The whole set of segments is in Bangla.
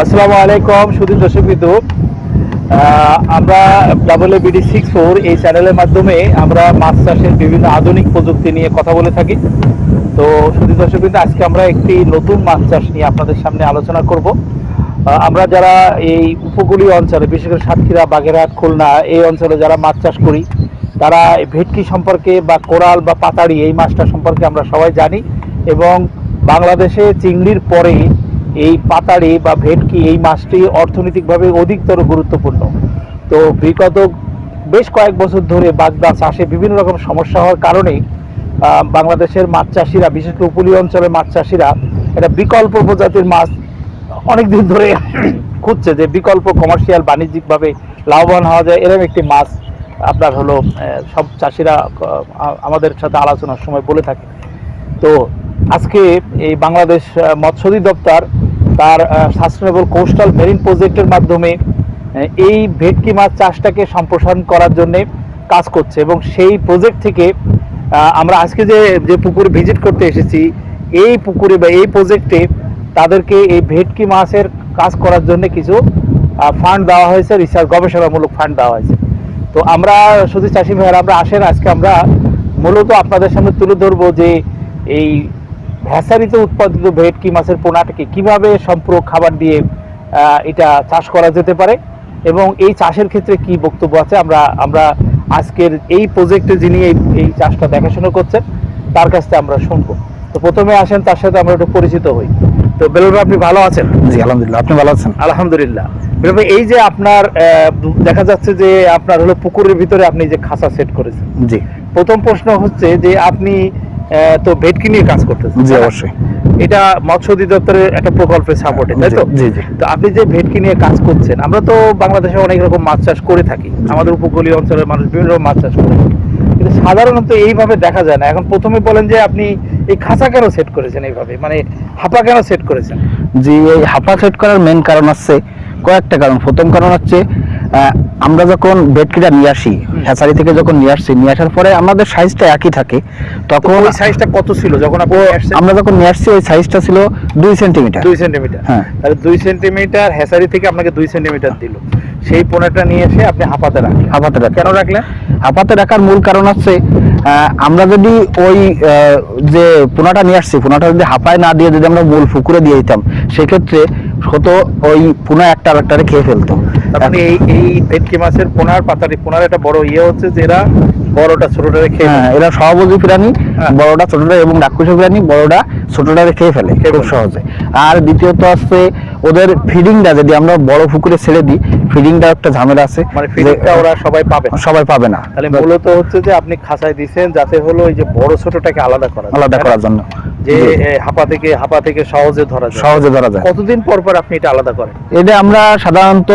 আসসালামু আলাইকুম সুদীন দর্শক বিন্দু। আহ, আমরা ডাবল বিডি সিক্স ফোর এই চ্যানেলের মাধ্যমে আমরা মাছ চাষের বিভিন্ন আধুনিক প্রযুক্তি নিয়ে কথা বলে থাকি। তো সুদীন দর্শক বিন্দু আজকে আমরা একটি নতুন মাছ চাষ নিয়ে আপনাদের সামনে আলোচনা করব। আমরা যারা এই উপকূলীয় অঞ্চলে বিশেষ করে সাতক্ষীরা বাগেরহাট খুলনা এই অঞ্চলে যারা মাছ চাষ করি তারা ভেটকি সম্পর্কে বা কোরাল বা পাতাড়ি এই মাছটা সম্পর্কে আমরা সবাই জানি এবং বাংলাদেশে চিংড়ির পরে এই পাতাড়ি বা ভেটকি এই মাছটি অর্থনৈতিকভাবে অধিকতর গুরুত্বপূর্ণ। তো বিগত বেশ কয়েক বছর ধরে বাগদা চাষে বিভিন্ন রকম সমস্যা হওয়ার কারণে বাংলাদেশের মাছ চাষিরা বিশেষ করে উপকূলীয় অঞ্চলের মাছ চাষিরা এটা বিকল্প প্রজাতির মাছ অনেক দিন ধরে খুঁজছে যে বিকল্প কমার্শিয়াল বাণিজ্যিকভাবে লাভবান হওয়া যায়। এরকম একটি মাছ আপনার হলো সব চাষিরা আমাদের সাথে আলোচনার সময় বলে থাকে। তো আজকে এই বাংলাদেশ আহ, মৎস্য অধিদপ্তর তার সাস্টেনেবল কোস্টাল মেরিন প্রজেক্টের মাধ্যমে এই ভেটকি মাছ চাষটাকে সম্প্রসারণ করার জন্য কাজ করছে এবং সেই প্রজেক্ট থেকে আমরা আজকে যে যে পুকুরে ভিজিট করতে এসেছি, এই পুকুরে বা এই প্রজেক্টে তাদেরকে এই ভেটকি মাছের কাজ করার জন্য কিছু ফান্ড দেওয়া হয়েছে রিসার্চ গবেষণামূলক ফান্ড দেওয়া হয়েছে। তো আমরা শুধু চাষি ভাইয়েরা, আমরা আসেন, আজকে আমরা মূলত আপনাদের সামনে তুলে ধরবো যে এই ভ্যাসারিতে উৎপাদিত ভেটকি মাছের পোনাটাকে কীভাবে সম্পূরক খাবার দিয়ে এটা চাষ করা যেতে পারে? এবং এই চাষের ক্ষেত্রে কি বক্তব্য আছে? আমরা আমরা আজকের এই প্রজেক্টে যিনি এই এই চাষটা দেখাশোনা করছেন তার কাছ থেকে আমরা শুনব। তো প্রথমে আসেন তার সাথে আমরা একটু পরিচিত হই। তো ভাই, আপনি ভালো আছেন? জি আলহামদুলিল্লাহ। আপনি ভালো আছেন? আলহামদুলিল্লাহ। বেলুল এই যে আপনার দেখা যাচ্ছে যে আপনার হলো পুকুরের ভিতরে আপনি যে খাঁচা সেট করেছেন। জি। প্রথম প্রশ্ন হচ্ছে যে আপনি তো ভেটকি নিয়ে কাজ করতেছেন জি অবশ্যই। এটা মৎস্য অধিদপ্তরের একটা প্রকল্পের সাপোর্টে তাই তো? জি জি। তো আপনি যে ভেটকি নিয়ে কাজ করছেন আমরা তো বাংলাদেশে অনেক রকম মাছ চাষ করে থাকি। আমাদের উপকূলীয় অঞ্চলের মানুষ বিভিন্ন রকম মাছ চাষ করে থাকে। কিন্তু সাধারণত এইভাবে দেখা যায় না। এখন প্রথমে বলেন যে আপনি এই খাঁচা কেন সেট করেছেন এইভাবে? মানে হাপা কেন সেট করেছেন? জি এই হাফা সেট করার মেন কারণ আছে কয়েকটা কারণ। প্রথম কারণ হচ্ছে আমরা যখন বেডকিটা নিয়ে আসি হ্যাচারি থেকে যখন নিয়ে আসছি নিয়ে আসার পরে আমাদের সাইজটা একই থাকে। তখন ওই সাইজটা কত ছিল যখন আপনি আমরা যখন নিয়ে আসছি ওই সাইজটা ছিল দুই সেন্টিমিটার দুই সেন্টিমিটার হ্যাঁ। তাহলে দুই সেন্টিমিটার হ্যাসারি থেকে আপনাকে দুই সেন্টিমিটার দিল। সেই পোনাটা নিয়ে এসে আপনি হাঁপাতে রাখলেন। হাফাতে রাখা কেন রাখলেন? হাফাতে রাখার মূল কারণ হচ্ছে আহ, আমরা যদি ওই যে পোনাটা নিয়ে আসছি পোনাটা যদি হাফায় না দিয়ে যদি আমরা মূল পুকুরে দিয়ে দিতাম সেক্ষেত্রে হতো ওই পোনা একটা আরেকটারে খেয়ে ফেলতো। মানে এই এই ভেটকি মাছের পোনার পাতারি পোনার একটা বড় ইয়ে হচ্ছে যে এরা বড়টা ছোটটা খেয়ে হ্যাঁ। এরা সহযোগী প্রাণী হ্যাঁ। বড়টা ছোটটা এবং রাক্ষসী প্রাণী বড়টা ছোটটা খেয়ে ফেলে খুব সহজে। আর দ্বিতীয়ত আছে ওদের ফিডিংটা যদি আমরা বড় পুকুরে ছেড়ে দিই ফিডিংটা একটা ঝামেলা আছে মানে ফিডিংটা ওরা সবাই পাবে সবাই পাবে না। তাহলে মূলত হচ্ছে যে আপনি খাঁচায় যাতে হলো এই যে বড় ছোটটাকে আলাদা করা আলাদা করার জন্য। যে হাপা থেকে হাপা থেকে সহজে ধরা যায়। সহজে ধরা যায়। কতদিন পর পর আপনি এটা আলাদা করেন? এটা আমরা সাধারণত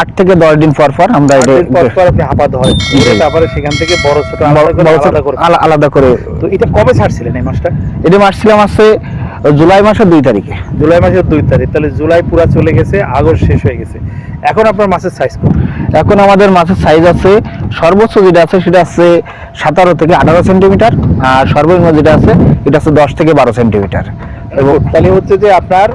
আট থেকে দশ দিন পর পর আমরা এটা পর পর আপনি হাপা ধরেন। ধরে তারপরে সেখান থেকে বড় বড় ছোট আলাদা করে আলাদা করে। তো এটা কবে ছাড়ছিলেন এই এটা আছে জুলাই মাসের দুই তারিখে। জুলাই মাসের দুই তারিখ তাহলে জুলাই পুরা চলে গেছে আগস্ট শেষ হয়ে গেছে। এখন আপনার মাছের সাইজ কত? এখন আমাদের মাছের সাইজ আছে সর্বোচ্চ যেটা আছে সেটা আছে সাতারো থেকে আঠারো সেন্টিমিটার আর সর্বনিম্ন যেটা আছে এটা আছে দশ থেকে বারো সেন্টিমিটার। এবং তাহলে হচ্ছে যে আপনার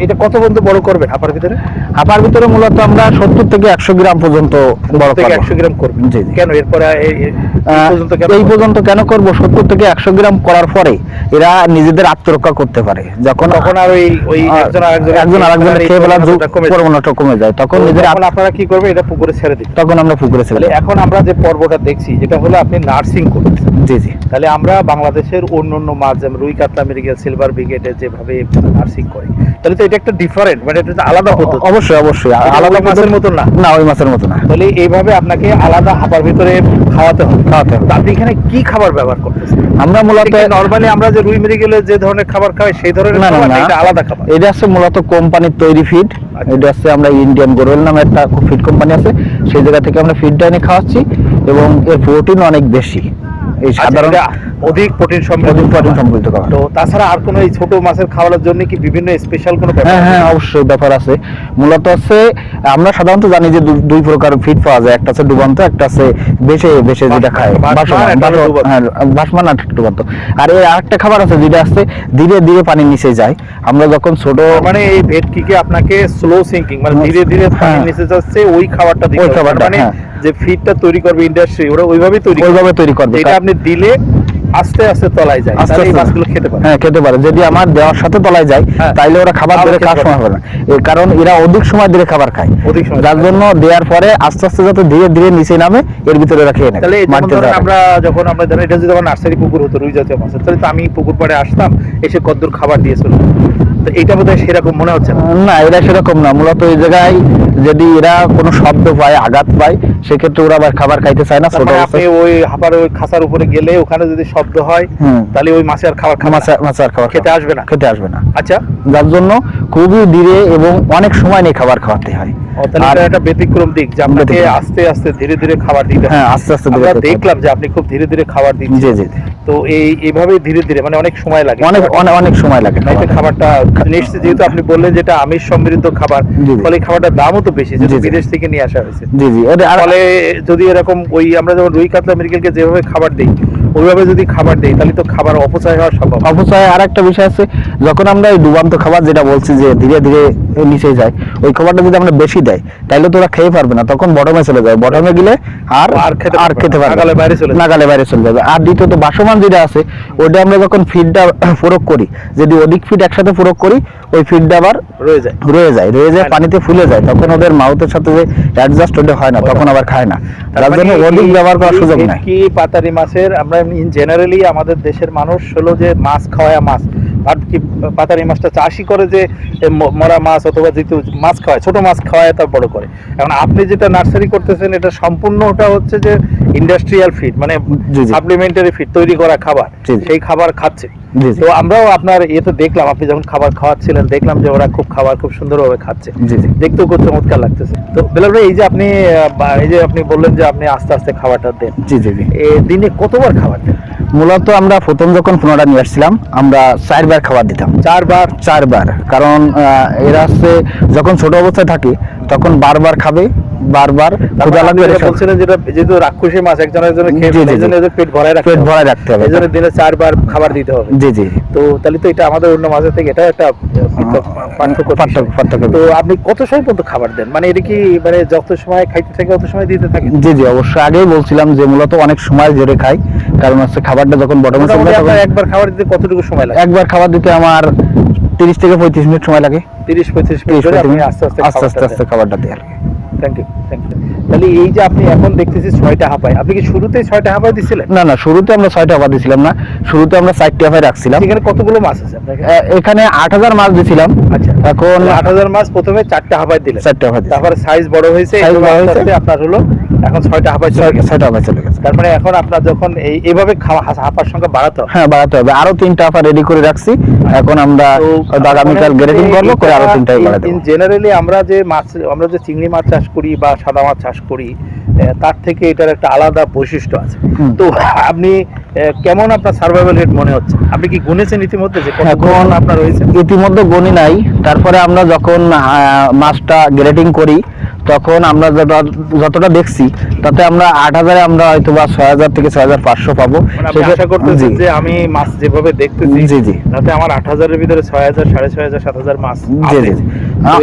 এটা কত পর্যন্ত বড় করবেন হাপার ভিতরে? হাপার ভিতরে মূলত আমরা সত্তর থেকে একশো গ্রাম পর্যন্ত বড় থেকে করব। একশো গ্রাম করবেন। জি। কেন? এরপরে এই- পর্যন্ত কেন করব? সত্তর থেকে একশো গ্রাম করার পরে এরা নিজেদের আত্মরক্ষা করতে পারে। যখন তখন আর ওই ওই একজন আরেকজন খেয়ে ফেলার। প্রবণতা কমে যায়। তখন নিজের আপনারা কি করবেন? এটা পুকুরে ছেড়ে দিবেন তখন আমরা পুকুরে ছেড়ে এখন আমরা যে পর্বটা দেখছি যেটা হলো আপনি নার্সিং করতেছেন। জি জি। তাহলে আমরা বাংলাদেশের অন্য অন্য মাছ যেমন রুই কাতলা মেরিগেল সিলভার ব্রিগেডে যেভাবে নার্সিং করে তাহলে তো এটা একটা ডিফারেন্ট মানে এটা আলাদা পদ্ধতি। অবশ্যই অবশ্যই আলাদা মাছের মতন না? না ওই মাছের মতো না। তাহলে এইভাবে আপনাকে আলাদা হাঁপার ভিতরে খাওয়াতে হবে। খাওয়াতে হবে। আপনি এখানে কি খাবার ব্যবহার করতেছেন? আমরা মূলত নর্মালি আমরা যে রুই মেরিগেলে যে ধরনের খাবার খাই সেই ধরনের না না খাবার না। না এটা আলাদা খাবার। এটা হচ্ছে মূলত কোম্পানির তৈরি ফিড আচ্ছা। এটা হচ্ছে আমরা ইন্ডিয়ান গোরেল নামে একটা ফিড কোম্পানি আছে। সেই জায়গা থেকে আমরা ফিডটা এনে খাওয়াচ্ছি এবং এর প্রোটিন অনেক বেশি। এই আচ্ছা, সাধারণ অধিক প্রোটিন সমৃদ্ধ প্রোটিন সমৃদ্ধ খাবার তো তাছাড়া আর কোনো এই ছোট মাছের খাওয়ানোর জন্য কি বিভিন্ন স্পেশাল কোনো হ্যাঁ হ্যাঁ অবশ্যই ব্যাপার আছে। মূলত হচ্ছে আমরা সাধারণত জানি যে দুই প্রকার ফিড পাওয়া যায়। একটা আছে ডুবান্ত একটা আছে বেশে বেশে যেটা খায়। ভাসমান, ভাসমান, ডুবান্ত। হ্যাঁ, আর ডুবান্ত। আর আরেকটা খাবার আছে যেটা আছে ধীরে ধীরে পানির নিচে যায়। আমরা যখন ছোট মানে এই ভেটকিকে আপনাকে স্লো সিঙ্কিং মানে হ্যাঁ, ধীরে ধীরে পানির হ্যাঁ। নিচে যাচ্ছে ওই খাবারটা ওই খাবারটা, মানে। যে ফিডটা তৈরি করবে ইন্ডাস্ট্রি ওরা ওইভাবেই তৈরি ওইভাবে তৈরি করবে। এটা আপনি দিলে আস্তে আস্তে তলায় যায়। আস্তে আস্তে। মাছগুলো খেতে পারে। হ্যাঁ খেতে পারে। যদি আমার দেওয়ার সাথে তলায় যায় হ্যাঁ। তাইলে ওরা খাবার ধরে খাওয়ার সময় হবে না? কারণ এরা অধিক সময় ধরে খাবার খায়। অধিক সময় যার জন্য দেওয়ার পরে আস্তে আস্তে যাতে ধীরে ধীরে নিচে নামে এর ভিতরে ওরা খেয়ে নেবে। তাহলে। আমরা যখন আমরা ধরেন এটা যদি আমার নার্সারি পুকুর হতো রুই জাতীয় মাছের তাহলে তো আমি পুকুর পাড়ে আসতাম এসে কদ্দুর খাবার দিয়ে চলে। তো এইটা বোধহয় সেরকম মনে হচ্ছে না? এরা সেরকম না। মূলত এই জায়গায় যদি এরা কোনো শব্দ পায় আঘাত পায় সেক্ষেত্রে ওরা আবার খাবার খাইতে চায় না ছোট মানে আপনি ওই হাঁপার ওই খাসার উপরে গেলে ওখানে যদি শব্দ হয় তাহলে ওই মাছে আর খাবার খাবে মাছ মাছ আর খাবার খেতে আসবে না। খেতে আসবে না। আচ্ছা। যার জন্য খুবই ধীরে এবং অনেক সময় নিয়ে খাবার খাওয়াতে হয়। আর- একটা ব্যতিক্রম দিক যে আপনাকে আস্তে আস্তে ধীরে ধীরে খাবার দিতে হ্যাঁ আস্তে আস্তে। দেখলাম যে আপনি খুব ধীরে ধীরে খাবার দিচ্ছেন। জি জি। তো এই এইভাবে ধীরে ধীরে মানে অনেক সময় লাগে। অনেক অনেক অনেক সময় লাগে নাইতে খাবারটা। নিশ্চিত যেহেতু আপনি বললেন যেটা আমিষ সমৃদ্ধ খাবার। ফলে খাবারটার দামও তো বেশি যেহেতু। বিদেশ থেকে নিয়ে আসা হয়েছে। জি জি। ফলে যদি এরকম ওই আমরা যেমন রুই কাতলা মেডিকেলকে যেভাবে খাবার দিই ওইভাবে যদি খাবার দেই তাহলে তো খাবার অপচয় হওয়ার সম্ভব অবশ্যই আর একটা বিষয় আছে যখন আমরা এই ডুবান্ত খাবার যেটা বলছি যে ধীরে ধীরে নিচে যায়। ওই খাবারটা যদি আমরা বেশি দেয় তাহলে তো ওরা খেয়ে পারবে না। তখন বটমে চলে যাবে। বটমে গেলে আর আর খেতে পারবে না। নাগালে বাইরে চলে। নাগালে বাইরে চলে যাবে। আর দ্বিতীয়ত বাসমান যেটা আছে ওইটা আমরা যখন ফিডটা প্রয়োগ করি যদি অধিক ফিড একসাথে প্রয়োগ করি ওই ফিডটা আবার রয়ে যায়। রয়ে যায়। রয়ে যায় পানিতে ফুলে যায়। তখন ওদের মাউথের সাথে যে অ্যাডজাস্ট ওটা হয় না তখন আবার খায় না। তার তার জন্য মানে অধিক ব্যবহার করার সুযোগ নাই। ভেটকি পাতারি মাছের আমরা ইন জেনারেলি আমাদের দেশের মানুষ হলো যে মাছ খাওয়া মাছ। আর কি পাতারি মাছটা চাষই করে যে মরা মাছ অথবা যেহেতু মাছ খাওয়ায় ছোট মাছ খাওয়ায় তার বড় করে। এখন আপনি যেটা নার্সারি করতেছেন এটা সম্পূর্ণটা হচ্ছে যে ইন্ডাস্ট্রিয়াল ফিড মানে। সাপ্লিমেন্টারি ফিড তৈরি করা খাবার। সেই খাবার খাচ্ছে। তো আমরাও আপনার ইয়েতে দেখলাম আপনি যখন খাবার খাওয়াচ্ছিলেন দেখলাম যে ওরা খুব খাবার খুব সুন্দরভাবে খাচ্ছে। দেখতেও খুব চমৎকার লাগতেছে। তো বেলাল ভাই এই যে আপনি এই যে আপনি বললেন যে আপনি আস্তে আস্তে খাবারটা দেন। জি জি দিনে কতবার খাবার দেন? মূলত আমরা প্রথম যখন পুনরা নিয়ে আসছিলাম আমরা চারবার খাবার দিতাম। চারবার? চারবার। কারণ এরা হচ্ছে যখন ছোট অবস্থায় থাকে তখন বারবার খাবে বারবার ক্ষুধা লাগবে আপনি এরা যেটা সব- বলছিলেন যেটা যেহেতু রাক্ষসী মাছ একজন একজনের খেয়ে জি, জি, ফেলে, এই জন্য জি। এদের পেট ভরায় রাখতে পেট ভরায় রাখতে হবে। এই দিনে চারবার খাবার দিতে হবে। জি জি। তো তাহলে তো এটা আমাদের অন্য মাছের থেকে এটা একটা পার্থক্য পার্থক্য তো আপনি কত সময় পর্যন্ত খাবার দেন? মানে এটা কি মানে যত সময় খাইতে থাকে অত সময় দিতে থাকেন জি জি অবশ্যই আগেই বলছিলাম যে মূলত অনেক সময় ধরে খাই। কারণ হচ্ছে খাবারটা যখন বটমে একবার খাবার দিতে কতটুকু সময় লাগে? একবার খাবার দিতে আমার তিরিশ থেকে পঁয়ত্রিশ মিনিট সময় লাগে। তিরিশ পঁয়ত্রিশ মিনিট আস্তে আস্তে আস্তে আস্তে আস্তে খাবারটা দিই আর কি। থ্যাংক ইউ থ্যাংক ইউ তাহলে এই যে আপনি এখন দেখতেছি ছয়টা হাঁপায় আপনি কি শুরুতেই ছয়টা হাঁপায় দিছিলেন? না না শুরুতে আমরা ছয়টা আবার দিছিলাম না শুরুতে আমরা চারটি আবার রাখছিলাম। এখানে কতগুলো মাছ আছে এখানে আট হাজার মাছ দিছিলাম। আচ্ছা এখন আট হাজার মাছ প্রথমে চারটা হাঁপায় দিলেন। চারটে আবার তারপরে সাইজ বড় হয়েছে Size বড় হয়েছে। আপনার হলো এখন ছয়টা হাঁপায় ছয়টা চলে গেছে তার মানে এখন আপনার যখন এই এভাবে খাওয়া হাঁস- হাঁপার সংখ্যা বাড়াতে হ্যাঁ বাড়াতে হবে। আরও তিনটা রেডি করে রাখছি। এখন আমরা আগামীকাল গ্রেডিং করব করে আরও বাড়াতে ইন জেনারেলি আমরা যে মাছ আমরা যে চিংড়ি মাছ চাষ করি বা সাদা মাছ চাষ করি তার থেকে এটার একটা আলাদা বৈশিষ্ট্য আছে। তো আপনি কেমন আপনার সার্ভাইভাল রেট মনে হচ্ছে? আপনি কি গুনেছেন ইতিমধ্যে যে এখন আপনার রয়েছে ইতিমধ্যে গণি নাই। তারপরে আমরা যখন মাছটা গ্রেডিং করি তখন আমরা যত- যতটা দেখছি তাতে আমরা আট হাজারে আমরা হয়তো বা ছয় হাজার থেকে ছয় হাজার পাঁচশো পাবো মানে আশা করতেছেন জি। যে আমি মাছ যেভাবে দেখতেছি জি, জি। তাতে আমার আট হাজারের ভিতরে ছয় হাজার সাড়ে ছয় হাজার সাত হাজার মাছ জি, জি,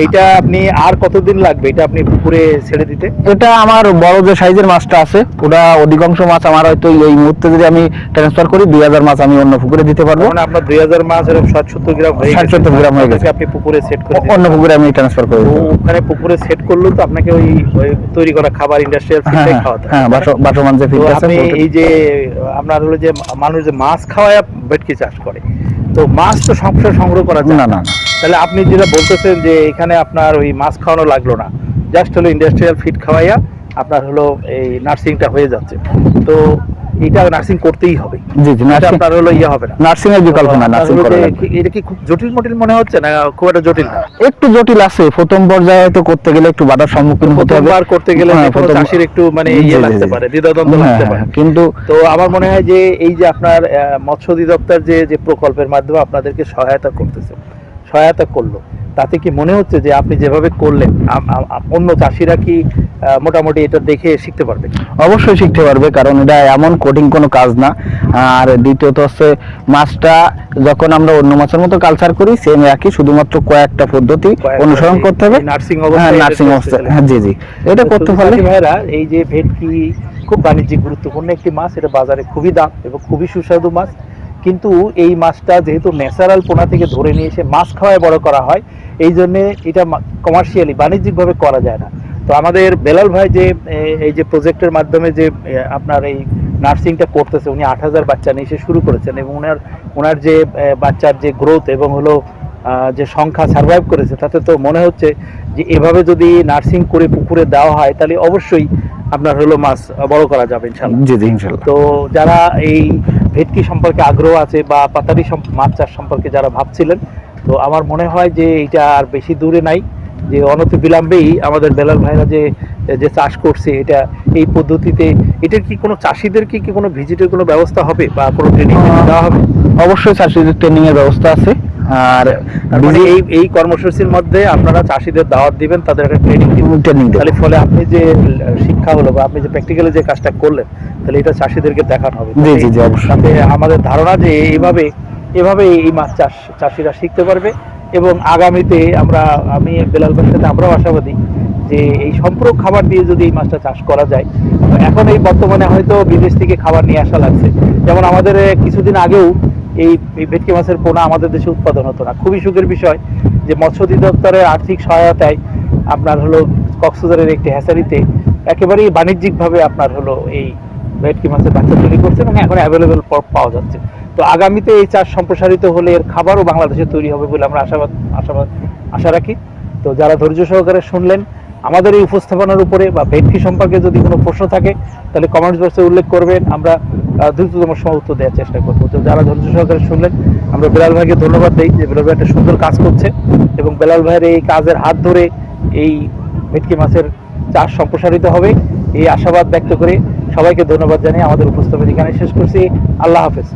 এটা আপনি আর কতদিন লাগবে এটা আপনি পুকুরে ছেড়ে দিতে এটা আমার বড় যে সাইজের মাছটা আছে ওটা অধিকাংশ মাছ আমার হয়তো এই মুহূর্তে যদি আমি ট্রান্সফার করি দুই হাজার মাছ আমি অন্য পুকুরে দিতে পারব মানে আপনার দুই হাজার মাছ এরকম ষাট সত্তর গ্রাম হয়ে 60 গেছে 70 গ্রাম হয়ে গেছে। আপনি পুকুরে সেট করে অন্য পুকুরে আমি ট্রান্সফার করে তো দিতে পারব। ওখানে পুকুরে সেট করলেও তো আপনাকে ওই ওই তৈরি করা খাবার ইন্ডাস্ট্রিয়াল হ্যাঁ ফিডটাই হ্যাঁ, খাওয়াতে হ্যাঁ বাসমান যে ফিড আছে এই যে আপনার হলো যে মানুষ যে মাছ খাওয়ায় ভেটকি চাষ করে। তো মাছ তো সবসময় সংগ্রহ করা যায়। না না না। তাহলে আপনি যেটা বলতেছেন যে এখানে আপনার ওই মাছ খাওয়ানো লাগল না। জাস্ট হলো ইন্ডাস্ট্রিয়াল ফিড খাওয়াইয়া আপনার হলো এই নার্সিংটা হয়ে যাচ্ছে। তো এটা নার্সিং করতেই হবে। জি জি আপনার হলো ইয়ে হবে না। নার্সিং এর বিকল্প না নার্সিং করা এটা কি খুব জটিল মটিল মনে হচ্ছে না খুব একটা জটিল না? একটু জটিল আছে প্রথম পর্যায়ে হয়তো করতে গেলে একটু বাধার সম্মুখীন হতে হবে। করতে গেলে হ্যাঁ, চাষির একটু মানে ইয়ে লাগতে পারে দ্বিধাদ্বন্দ্ব হ্যাঁ, লাগতে হ্যাঁ, পারে। কিন্তু তো আমার মনে হয় যে এই যে আপনার মৎস্য অধিদপ্তর যে যে প্রকল্পের মাধ্যমে আপনাদেরকে সহায়তা করতেছে সহায়তা করল তাতে কি মনে হচ্ছে যে আপনি যেভাবে করলেন অন্য চাষিরা কি মোটামুটি এটা দেখে শিখতে পারবে। অবশ্যই শিখতে পারবে কারণ এটা এমন কোডিং কোনো কাজ না। আর দ্বিতীয়ত হচ্ছে মাছটা যখন আমরা অন্য মাছের মতো কালচার করি সেম একই শুধুমাত্র কয়েকটা পদ্ধতি অনুসরণ করতে হবে। nursing হ্যাঁ নার্সিং অবস্থা জি জি। এটা করতে পারলে ভাইরা এই যে ভেটকি খুব বাণিজ্যিক গুরুত্বপূর্ণ একটি মাছ। এটা বাজারে খুবই দাম এবং খুবই সুস্বাদু মাছ। কিন্তু এই মাছটা যেহেতু ন্যাচারাল পোনা থেকে ধরে নিয়ে এসে মাছ খাওয়ায় বড় করা হয় এই জন্যে এটা কমার্শিয়ালি বাণিজ্যিকভাবে করা যায় না। তো আমাদের বেলাল ভাই যে এই যে প্রজেক্টের মাধ্যমে যে আপনার এই নার্সিংটা করতেছে উনি আট হাজার বাচ্চা নিয়ে এসে শুরু করেছেন এবং ওনার ওনার যে বাচ্চার যে গ্রোথ এবং হলো যে সংখ্যা সার্ভাইভ করেছে তাতে তো মনে হচ্ছে যে এভাবে যদি নার্সিং করে পুকুরে দেওয়া হয় তাহলে অবশ্যই আপনার হলো মাছ বড় করা যাবে ইনশাল্লাহ জি জি ইনশাল্লাহ তো যারা এই ভেটকি সম্পর্কে আগ্রহ আছে বা পাতারি মাছ চাষ সম্পর্কে যারা ভাবছিলেন তো আমার মনে হয় যে এটা আর বেশি দূরে নাই। যে অনতি বিলম্বেই আমাদের বেলাল ভাইরা যে যে চাষ করছে এটা এই পদ্ধতিতে এটার কি কোনো চাষিদের কি কি কোনো ভিজিটের কোনো ব্যবস্থা হবে বা কোনো ট্রেনিং দেওয়া হবে? অবশ্যই চাষিদের ট্রেনিং এর ব্যবস্থা আছে। আর মানে এই এই কর্মসূচির মধ্যে আপনারা চাষিদের দাওয়াত দিবেন তাদের একটা ট্রেনিং দিবেন। ট্রেনিং তাহলে ফলে আপনি যে শিক্ষা হলো বা আপনি যে প্র্যাকটিক্যালি যে কাজটা করলেন তাহলে এটা চাষিদেরকে দেখানো হবে। জি জি জি অবশ্যই। আমাদের ধারণা যে এইভাবে এভাবে এই মাছ চাষ চাষিরা শিখতে পারবে। এবং আগামীতে আমরা, আমি বেলাল ভাইয়ের সাথে আমরাও আশাবাদী যে এই সম্পূরক খাবার দিয়ে যদি এই মাছটা চাষ করা যায় এখন এই বর্তমানে হয়তো বিদেশ থেকে খাবার নিয়ে আসা লাগছে। যেমন আমাদের কিছুদিন আগেও এই এই ভেটকি মাছের পোনা আমাদের দেশে উৎপাদন হতো না। খুবই সুখের বিষয় যে মৎস্য অধিদপ্তরের আর্থিক সহায়তায় আপনার হলো কক্সবাজারের একটি হ্যাচারিতে একেবারেই বাণিজ্যিকভাবে আপনার হলো এই ভেটকি মাছের বাচ্চা তৈরি করছে এবং এখন অ্যাভেলেবেল পাওয়া যাচ্ছে। তো আগামীতে এই চাষ সম্প্রসারিত হলে এর খাবারও বাংলাদেশে তৈরি হবে বলে আমরা আশাবাদ আশাবাদ, আশা রাখি। তো যারা ধৈর্য সহকারে শুনলেন, আমাদের এই উপস্থাপনার উপরে বা ভেটকি সম্পর্কে যদি কোনো প্রশ্ন থাকে, তাহলে কমেন্টস বক্সে উল্লেখ করবেন। আমরা দ্রুততম সময় উত্তর দেওয়ার চেষ্টা করব। তো যারা ধৈর্য সহকারে শুনলেন, আমরা বেলাল ভাইকে ধন্যবাদ দিই যে বেলাল ভাই একটা সুন্দর কাজ করছে এবং বেলাল ভাইয়ের এই কাজের হাত ধরে এই ভেটকি মাছের চাষ সম্প্রসারিত হবে। এই আশাবাদ ব্যক্ত করে সবাইকে ধন্যবাদ জানিয়ে আমাদের উপস্থাপন এখানে শেষ করছি। আল্লাহ হাফেজ।